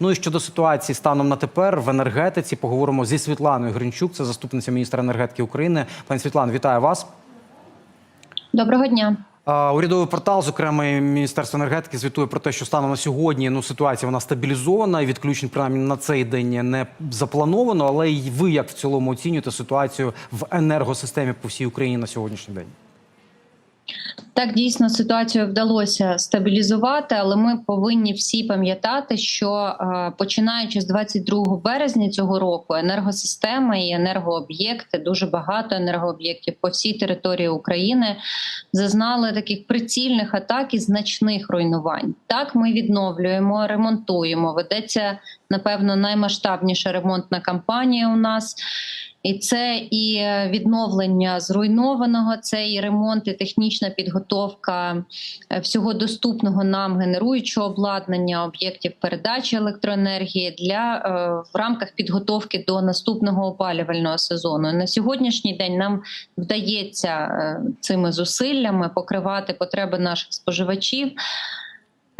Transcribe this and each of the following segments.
Ну і щодо ситуації станом на тепер в енергетиці поговоримо зі Світланою Гринчук, це заступниця міністра енергетики України. Пані Світлано, вітаю вас. Доброго дня. Урядовий портал, зокрема Міністерство енергетики, звітує про те, що станом на сьогодні ну ситуація вона стабілізована. і Відключень принаймні на цей день не заплановано. Але й ви як в цілому оцінюєте ситуацію в енергосистемі по всій Україні на сьогоднішній день? Так дійсно ситуацію вдалося стабілізувати, але ми повинні всі пам'ятати, що е, починаючи з 22 березня цього року енергосистема і енергооб'єкти, дуже багато енергооб'єктів по всій території України зазнали таких прицільних атак і значних руйнувань. Так, ми відновлюємо, ремонтуємо. Ведеться напевно наймасштабніша ремонтна кампанія у нас. І це і відновлення зруйнованого, це і ремонт, і технічна підготовка е, всього доступного нам генеруючого обладнання, об'єктів передачі електроенергії для е, в рамках підготовки до наступного опалювального сезону. На сьогоднішній день нам вдається е, цими зусиллями покривати потреби наших споживачів.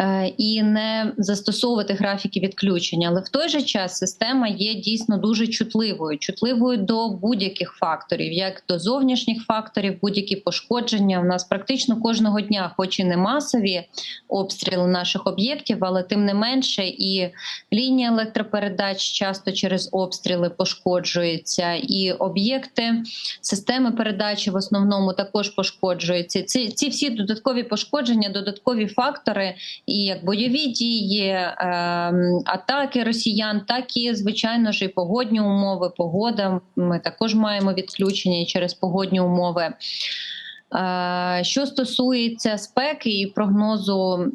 Е, і не застосовувати графіки відключення, але в той же час система є дійсно дуже чутливою, чутливою до будь-яких факторів, як до зовнішніх факторів, будь-які пошкодження. У нас практично кожного дня, хоч і не масові обстріли наших об'єктів, але тим не менше, і лінія електропередач часто через обстріли пошкоджуються, і об'єкти системи передачі в основному також пошкоджуються. Ці, ці всі додаткові пошкодження, додаткові фактори і як бойові дії, е, атаки росіян, так і звичайно ж і погодні умови. Погода ми також маємо відключення через погодні умови. Е, Що стосується спеки і прогнозу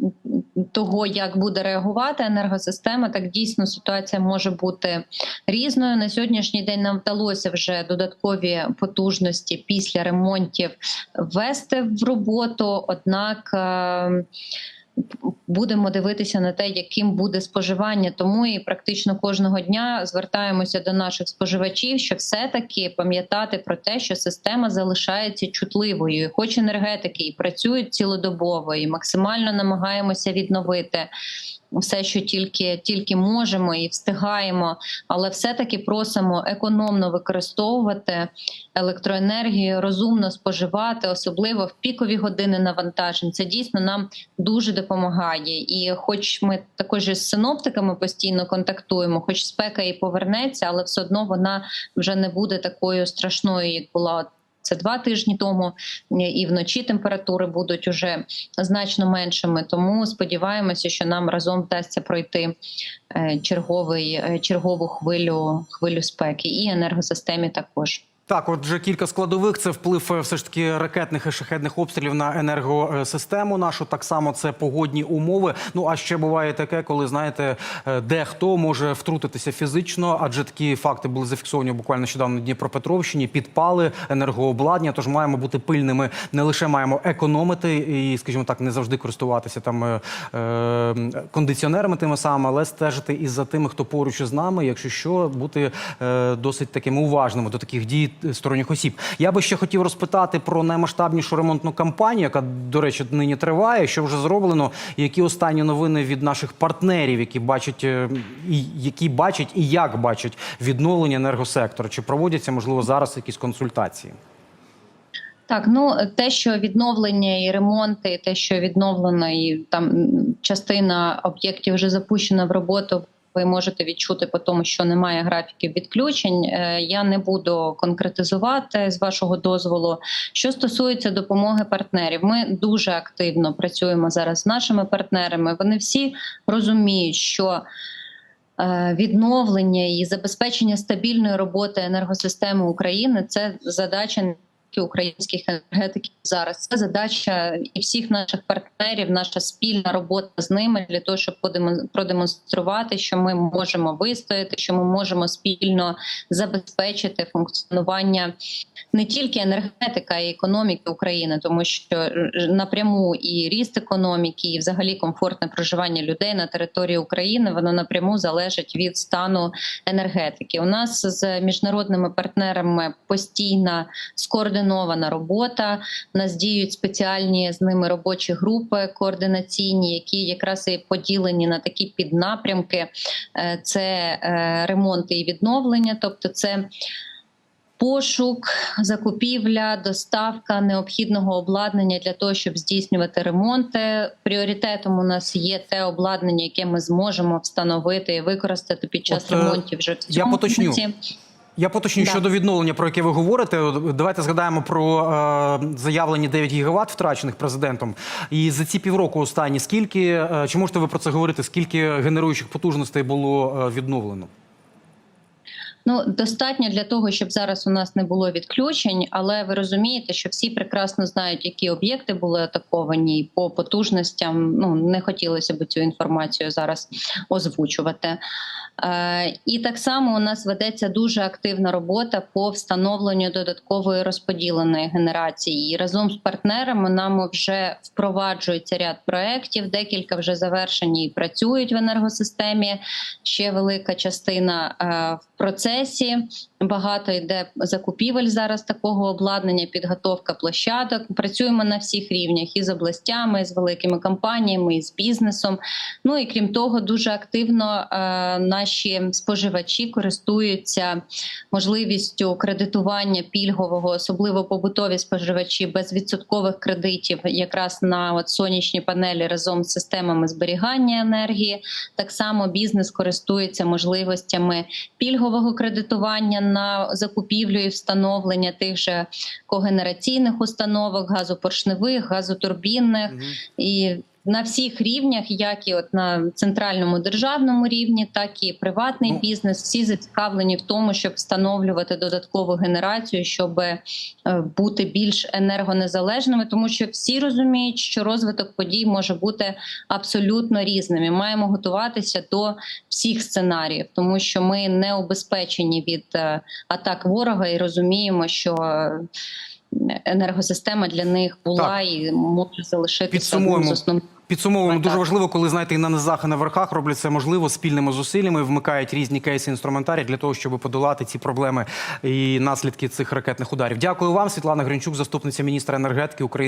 того, як буде реагувати енергосистема, так дійсно ситуація може бути різною. На сьогоднішній день нам вдалося вже додаткові потужності після ремонтів ввести в роботу однак. Будемо дивитися на те, яким буде споживання, тому і практично кожного дня звертаємося до наших споживачів, що все-таки пам'ятати про те, що система залишається чутливою, хоч енергетики і працюють цілодобово, і максимально намагаємося відновити все, що тільки тільки можемо і встигаємо, але все-таки просимо економно використовувати електроенергію, розумно споживати, особливо в пікові години навантажень. Це дійсно нам дуже допомагає. І, хоч ми також із синоптиками постійно контактуємо, хоч спека і повернеться, але все одно вона вже не буде такою страшною, як була. Це два тижні тому, і вночі температури будуть уже значно меншими. Тому сподіваємося, що нам разом вдасться пройти е, черговий е, чергову хвилю хвилю спеки і енергосистемі також. Так, отже, кілька складових це вплив е, все ж таки ракетних і шахедних обстрілів на енергосистему нашу. Так само це погодні умови. Ну а ще буває таке, коли знаєте, е, дехто може втрутитися фізично, адже такі факти були зафіксовані буквально нещодавно на Дніпропетровщині. Підпали енергообладнання. Тож маємо бути пильними. Не лише маємо економити і, скажімо так, не завжди користуватися там е, кондиціонерами тими самими, але стежити і за тими, хто поруч із нами, якщо що, бути досить такими уважними до таких дій сторонніх осіб. Я би ще хотів розпитати про наймасштабнішу ремонтну кампанію, яка, до речі, нині триває. Що вже зроблено, які останні новини від наших партнерів, які бачать е, і які бачать і як бачать відновлення енергосектору? Чи проводяться можливо зараз якісь консультації? Так, ну те, що відновлення і ремонти, те, що відновлено, і там частина об'єктів вже запущена в роботу. Ви можете відчути по тому, що немає графіків відключень. Е, Я не буду конкретизувати з вашого дозволу. Що стосується допомоги партнерів, ми дуже активно працюємо зараз з нашими партнерами. Вони всі розуміють, що е, відновлення і забезпечення стабільної роботи енергосистеми України це задача українських енергетиків зараз. Це задача і всіх наших партнерів, наша спільна робота з ними для того, щоб продемонструвати, що ми можемо вистояти, що ми можемо спільно забезпечити функціонування не тільки енергетика і економіки України, тому що е, напряму і ріст економіки, і взагалі комфортне проживання людей на території України воно напряму залежить від стану енергетики. У нас з міжнародними партнерами постійна скоординована скоординована робота. У нас діють спеціальні з ними робочі групи координаційні, які якраз і поділені на такі піднапрямки: Е, це е, ремонти і відновлення, тобто це. Пошук, закупівля, доставка необхідного обладнання для того, щоб здійснювати ремонти. Пріоритетом у нас є те обладнання, яке ми зможемо встановити і використати під час От, е, ремонтів. Вже в я цьому поточню. році. Я поточню Да. щодо відновлення, про яке ви говорите. Давайте згадаємо про е, заявлені 9 гігават втрачених президентом. І за ці півроку останні скільки е, чи можете ви про це говорити? Скільки генеруючих потужностей було е, відновлено? Ну достатньо для того, щоб зараз у нас не було відключень, але ви розумієте, що всі прекрасно знають, які об'єкти були атаковані і по потужностям. Ну не хотілося б цю інформацію зараз озвучувати. Е, і так само у нас ведеться дуже активна робота по встановленню додаткової розподіленої генерації. І разом з партнерами нам вже впроваджується ряд проєктів. Декілька вже завершені і працюють в енергосистемі. Ще велика частина е, в процесі процесі. Багато йде закупівель зараз такого обладнання, підготовка площадок. Працюємо на всіх рівнях і з областями, і з великими компаніями, і з бізнесом. Ну і крім того, дуже активно е, наші споживачі користуються можливістю кредитування пільгового, особливо побутові споживачі безвідсоткових кредитів, якраз на от сонячні панелі разом з системами зберігання енергії. Так само бізнес користується можливостями пільгового кредитування на закупівлю і встановлення тих же когенераційних установок, газопоршневих, газотурбінних. І на всіх рівнях, як і от на центральному державному рівні, так і приватний Ну. бізнес, всі зацікавлені в тому, щоб встановлювати додаткову генерацію, щоб е, бути більш енергонезалежними, тому що всі розуміють, що розвиток подій може бути абсолютно різним. І маємо готуватися до всіх сценаріїв, тому що ми не обезпечені від е, атак ворога і розуміємо, що енергосистема для них була Так. і може залишитися Підсумуємо. одним з основних. Підсумовуємо дуже важливо, коли знаєте, і на низах, і на верхах роблять це можливо спільними зусиллями, вмикають різні кейси інструментарі для того, щоб подолати ці проблеми і наслідки цих ракетних ударів. Дякую вам, Світлана Гринчук, заступниця міністра енергетики України.